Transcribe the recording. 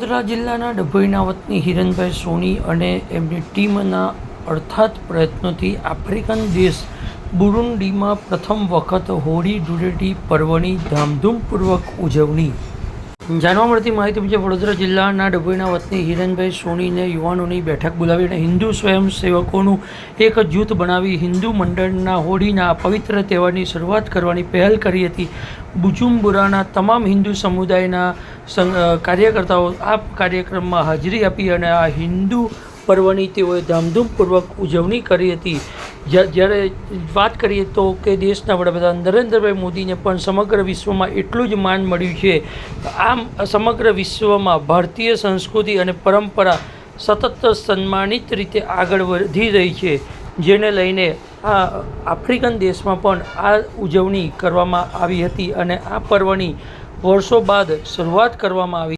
વડોદરા જિલ્લાના ડભોઈના વતની હિરણભાઈ સોની અને એમની ટીમના અર્થાત પ્રયત્નોથી આફ્રિકન દેશ બુરુંડીમાં પ્રથમ વખત હોળી ધૂળેટી પર્વની ધામધૂમપૂર્વક ઉજવણી. જાણવા મળતી માહિતી મુજબ વડોદરા જિલ્લાના ડભોઈના વતની હિરણભાઈ સોનીને યુવાનોની બેઠક બોલાવીને હિન્દુ સ્વયંસેવકોનું એક જૂથ બનાવી હિન્દુ મંડળના હોળીના પવિત્ર તહેવારની શરૂઆત કરવાની પહેલ કરી હતી. બુજુમ્બુરાના તમામ હિન્દુ સમુદાયના કાર્યકર્તાઓ આ કાર્યક્રમમાં હાજરી આપી અને આ હિન્દુ પર્વની તેઓએ ધામધૂમપૂર્વક ઉજવણી કરી હતી. જ્યારે વાત કરીએ તો કે દેશના વડાપ્રધાન નરેન્દ્રભાઈ મોદીને પણ સમગ્ર વિશ્વમાં એટલું જ માન મળ્યું છે. આમ, સમગ્ર વિશ્વમાં ભારતીય સંસ્કૃતિ અને પરંપરા સતત સન્માનિત રીતે આગળ વધી રહી છે, જેને લઈને આ આફ્રિકન દેશમાં પણ આ ઉજવણી કરવામાં આવી હતી અને આ પર્વની વર્ષો બાદ શરૂઆત કરવામાં આવી